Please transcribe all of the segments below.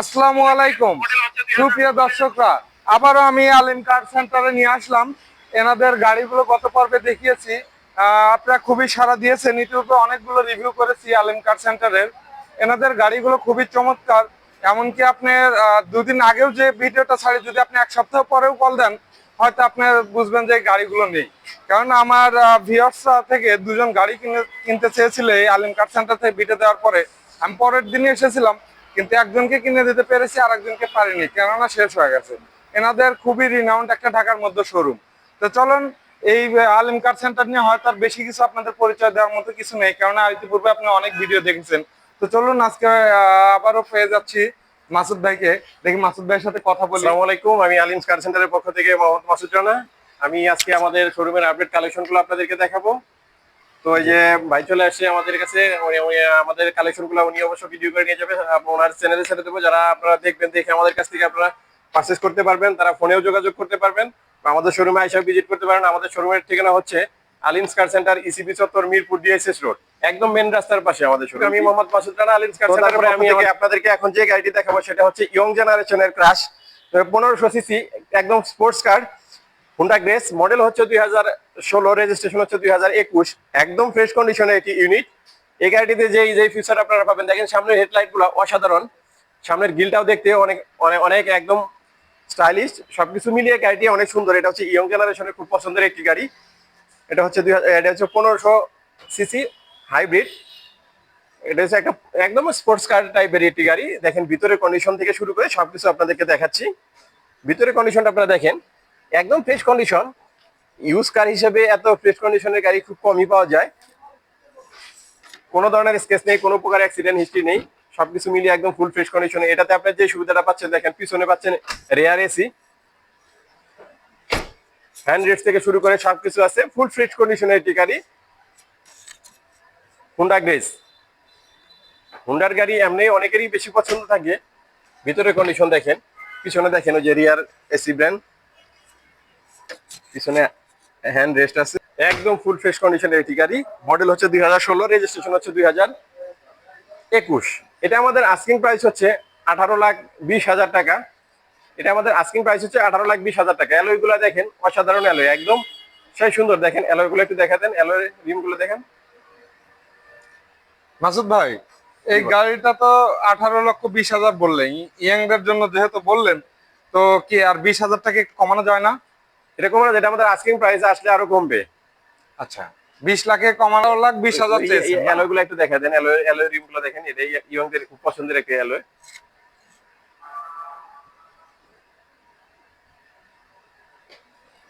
আসসালামু আলাইকুম। সুপ্রিয় দর্শকরা, আবারও আমি আলিম কার সেন্টারে নিয়ে আসলাম। এনাদের গাড়িগুলো গত পর্বে দেখিয়েছি। আপনারা খুবই সাড়া দিয়েছেন। ইউটিউবে অনেকগুলো রিভিউ করেছি আলিম কার সেন্টারের। এনাদের গাড়িগুলো খুবই চমৎকার। এমনকি আপনার দুদিন আগেও যে ভিডিওটা ছাড়ি, যদি আপনি এক সপ্তাহ পরেও কল দেন, হয়তো আপনার বুঝবেন যে গাড়িগুলো নেই। কারণ আমার ভিওর্সরা থেকে দুজন গাড়ি কিনে কিনতে চেয়েছিল এই আলিম কার সেন্টার থেকে ভিডিও দেওয়ার পরে। আমি পরের দিনই এসেছিলাম। কিন্তু একজনকে কিনে দিতে পেরেছি আর একজনকে পারিনি। কেননা শেষ হয়ে গেছে। এনাদের খুবই রিনাউন্ড একটা ঢাকার মধ্যে শোরুম তো চলুন, এই আলিম কার সেন্টার নিয়ে হয়তো আর বেশি কিছু আপনাদের পরিচয় দেওয়ার মতো কিছু নেই, কেননা ইতিপূর্বে আপনি অনেক ভিডিও দেখেছেন। তো চলুন আজকে আবারও পেয়ে যাচ্ছি মাসুদ ভাইকে। দেখি মাসুদ ভাইয়ের সাথে কথা বলি। আলাইকুম, আমি আলিম কার সেন্টারের পক্ষ থেকে মোহাম্মদ মাসুদ রানা আমি আজকে আমাদের শোরুমের আপডেট কালেকশনগুলো আপনাদেরকে দেখাবো। তো এই যে ভাই চলে আসছে আমাদের কাছে আমাদের কালেকশনগুলো উনি অবশ্য ভিডিও করে নিয়ে যাবে। ওনার চ্যানেলে ছেড়ে দেবো। যারা আপনারা দেখবেন দেখে আমাদের কাছ থেকে আপনারা পারচেস করতে পারবেন তারা ফোনেও যোগাযোগ করতে পারবেন আমাদের শোরুমে আইসা ভিজিট করতে পারেন। আমাদের শোরুমের ঠিকানা হচ্ছে আলিমস কার সেন্টার ইসিবি চত্বর মিরপুর ডিএসএস রোড একদম মেন রাস্তার পাশে আমাদের শোরুম আমি মোহাম্মদ মাসুদ রানা আলিমস কার সেন্টার আমি আমি আপনাদেরকে এখন যে গাড়িটি দেখাবো সেটা হচ্ছে ইয়ং জেনারেশনের ক্রাশ পনেরোশো সিসি একদম sports car Honda Grace model হচ্ছে দুই হাজার ষোলো রেজিস্ট্রেশন হচ্ছে দুই হাজার একুশ। একদম ফ্রেশ কন্ডিশনে একটি ইউনিট এই গাড়িটিতে যে যে ফিচার আপনারা পাবেন, দেখেন সামনের হেডলাইটগুলো অসাধারণ। সামনের গিলটাও দেখতে অনেক অনেক অনেক একদম স্টাইলিশ সবকিছু মিলিয়ে গাড়িটি অনেক সুন্দর। এটা হচ্ছে ইয়ং জেনারেশনের খুব পছন্দের একটি গাড়ি। এটা হচ্ছে দুই হাজার- এটা হচ্ছে পনেরোশো সিসি হাইব্রিড এটা হচ্ছে একটা একদম স্পোর্টস কার টাইপের একটি গাড়ি। দেখেন ভিতরের কন্ডিশন থেকে শুরু করে সবকিছু আপনাদেরকে দেখাচ্ছি। ভিতরের কন্ডিশনটা আপনারা দেখেন। একদম ফ্রেশ কন্ডিশন ইউজ কার হিসেবে এত ফ্রেশ কন্ডিশনের গাড়ি খুব কমই পাওয়া যায়। কোনো ধরনের স্কেচ নেই, কোনো প্রকার অ্যাক্সিডেন্ট হিস্ট্রি নেই। সবকিছু মিলিয়ে একদম ফুল ফ্রেশ কন্ডিশনে এটাতে আপনার যে সুবিধাটা পাচ্ছেন, দেখেন, পিছনে পাচ্ছেন রেয়ার এসি হ্যান্ড রেস্ট থেকে শুরু করে সবকিছু আছে। ফুল ফ্রেশ কন্ডিশনের একটি গাড়ি। হুন্ডা গ্রেস হুন্ডার গাড়ি এমনি অনেকেরই বেশি পছন্দ থাকে। ভিতরে কন্ডিশন দেখেন, পিছনে দেখেন ওই যে রিয়ার এসি ব্র্যান্ড পিছনে হ্যান্ড রেস্ট আছে। একদম ফুল ফ্রেশ কন্ডিশনের একটি গাড়ি। মডেল হচ্ছে দুই হাজার ষোলো রেজিস্ট্রেশন হচ্ছে দুই হাজার একুশ। এটা আমাদের আস্কিং প্রাইস হচ্ছে আঠারো লাখ বিশ হাজার টাকা। এটা আমাদের আস্কিং প্রাইস হচ্ছে আঠারো লাখ বিশ হাজার টাকা। অ্যালয়গুলো দেখেন অসাধারণ অ্যালয় একদম। সেই সুন্দর দেখেন অ্যালয়গুলো একটু দেখা দেন অ্যালয় রিমগুলো দেখেন। মাসুদ ভাই এই গাড়িটা তো আঠারো লক্ষ বিশ হাজার বললেন ইয়াংদের জন্য যেহেতু বললেন তো কি আর বিশ হাজার টাকা কমানো যায় না? এরকম না যেটা আমাদের আস্কিং প্রাইস আসলে আরও কমবে। আচ্ছা বিশ লাখে কমানো লাখ বিশ হাজার অ্যালয়গুলো একটু দেখা দেন অ্যালয় অ্যালয় রিমগুলো দেখেন এটা ইয়ংদের খুব পছন্দের একটা অ্যালয়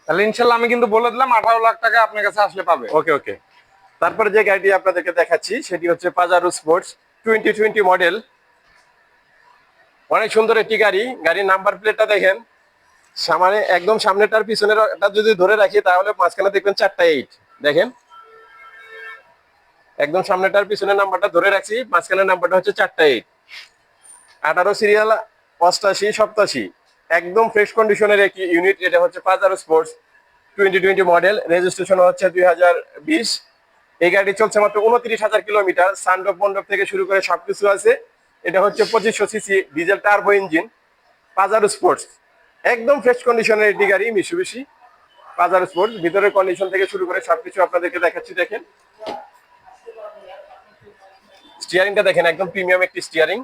তাহলে ইনশাল্লাহ আমি কিন্তু বলে দিলাম আঠারো লাখ টাকা আপনার কাছে আসলে পাবে। ওকে ওকে। তারপরে যে গাড়িটি আপনাদেরকে দেখাচ্ছি সেটি হচ্ছে Pajero sports twenty twenty model অনেক সুন্দর একটি গাড়ি গাড়ির নাম্বার প্লেটটা দেখেন। সামনে, একদম সামনেটার পিছনের যদি ধরে রাখি, তাহলে মাঝখানে দেখবেন চারটা এইট দেখেন? একদম সামনেটার পিছনের নাম্বারটা ধরে রাখছি, মাঝখানের নাম্বারটা হচ্ছে চারটা এইট আঠারো সিরিয়াল অষ্টাশি, সপ্তাশি। একদম ফ্রেশ কন্ডিশনের একটি ইউনিট এটা হচ্ছে Pajero sports twenty twenty model registration হচ্ছে দুই হাজার বিশ। এই গাড়ি চলছে মাত্র উনত্রিশ হাজার কিলোমিটার। সানডপ মন্ডপ থেকে শুরু করে সবকিছু আছে। এটা হচ্ছে পঁচিশশো CC diesel turbo engine Pajero sports একদম ফ্রেশ কন্ডিশনের একটি গাড়ি মিশুবিশি পাজারো স্পোর্টস ভিতরের কন্ডিশন থেকে শুরু করে সবকিছু আপনাদেরকে দেখাচ্ছি, দেখেন। স্টিয়ারিংটা দেখেন, একদম প্রিমিয়াম একটি স্টিয়ারিং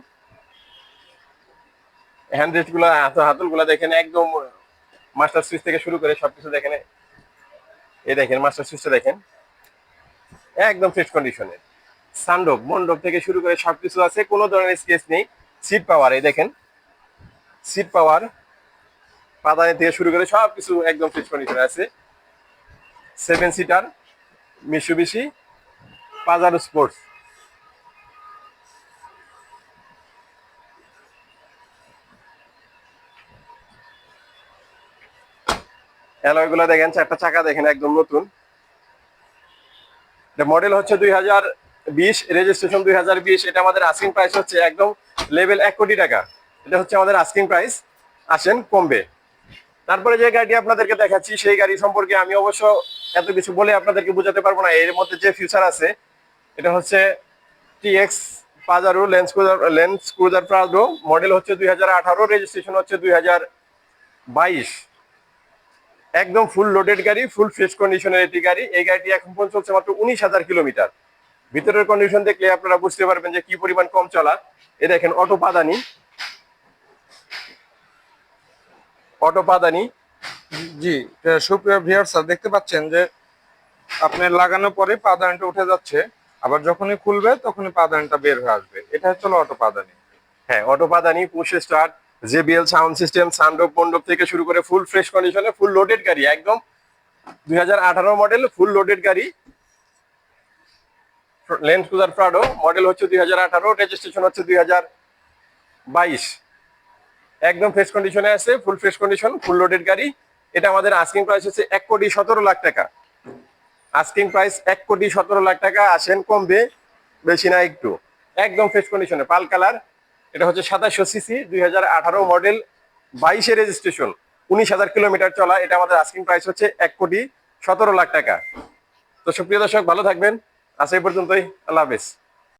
হ্যান্ড রেস্টগুলা হাতলগুলা দেখেন, একদম মাস্টার সুইচ থেকে শুরু করে সবকিছু দেখেন। এই দেখেন মাস্টার সুইচটা দেখেন। একদম ফ্রেশ কন্ডিশনের সানডোপ মন্ডপ থেকে শুরু করে সবকিছু আছে, কোনো ধরনের স্কেচ নেই। সিট পাওয়ার এই দেখেন। সিট পাওয়ার পাদানি থেকে শুরু করে সব কিছু একদম ফ্রেশ কন্ডিশনে আছে। Seven seater Mitsu Mitsubishi Pajero sports অ্যালয়গুলো দেখেন, চারটা চাকা দেখেন, একদম নতুন। এটা মডেল হচ্ছে দুই হাজার বিশ রেজিস্ট্রেশন দুই হাজার বিশ, এটা আমাদের আস্কিং প্রাইস হচ্ছে একদম লেভেল এক কোটি টাকা। এটা হচ্ছে আমাদের আস্কিং প্রাইস আসেন কমবে। তারপরে যে গাড়িটি আপনাদেরকে দেখাচ্ছি, সেই গাড়ি সম্পর্কে আমি অবশ্য এত কিছু বলে আপনাদেরকে বোঝাতে পারব না। এর মধ্যে যে ফিউচার আছে, এটা হচ্ছে TX Pajero Land Cruiser Land Cruiser Prado model হচ্ছে দুই হাজার আঠারো রেজিস্ট্রেশন হচ্ছে দুই হাজার বাইশ। একদম ফুল লোডেড গাড়ি ফুল ফ্রেশ কন্ডিশনের একটি গাড়ি। এই গাড়িটি এখন পর্যন্ত চলছে মাত্র উনিশ হাজার কিলোমিটার। ভিতরের কন্ডিশন দেখলে আপনারা বুঝতে পারবেন যে কি পরিমাণ কম চলা। এ দেখেন, অটো পাদানি। অটো পাদানি। জি সুপ্রিয় ভিউয়ার্স দেখতে পাচ্ছেন যে আপনার লাগানোর পরে পাদানটা উঠে যাচ্ছে। আবার যখনই খুলবে তখনই পাদানটা বের হয়ে আসবে। এটা হচ্ছে অটো পাদানি। হ্যাঁ auto পাদানি push start JBL sound system সানডোপ মন্ডপ থেকে শুরু করে ফুল ফ্রেশ কন্ডিশনে ফুল লোডেড গাড়ি একদম দুই হাজার আঠারো মডেল ফুল লোডেড গাড়ি। লেন্স কুজার প্রাডো মডেল হচ্ছে দুই হাজার আঠারো রেজিস্ট্রেশন হচ্ছে দুই হাজার বাইশ। একদম ফ্রেশ কন্ডিশনে আছে full fresh condition full loaded গাড়ি। এটা আমাদের আস্কিং প্রাইস হচ্ছে এক কোটি সতেরো লাখ টাকা। আস্কিং প্রাইস এক কোটি সতেরো লাখ টাকা, আসেন কমবে, বেশি না একটু। একদম ফ্রেশ কন্ডিশনে পাল কালার। এটা হচ্ছে সাতাশশো সিসি, দুই হাজার আঠারো মডেল, বাইশে রেজিস্ট্রেশন উনিশ হাজার কিলোমিটার চলা। এটা আমাদের আস্কিং প্রাইস হচ্ছে এক কোটি সতেরো লাখ টাকা। তো সুপ্রিয় দর্শক, ভালো থাকবেন। আজ এই পর্যন্তই, আল্লাহ হাফেজ।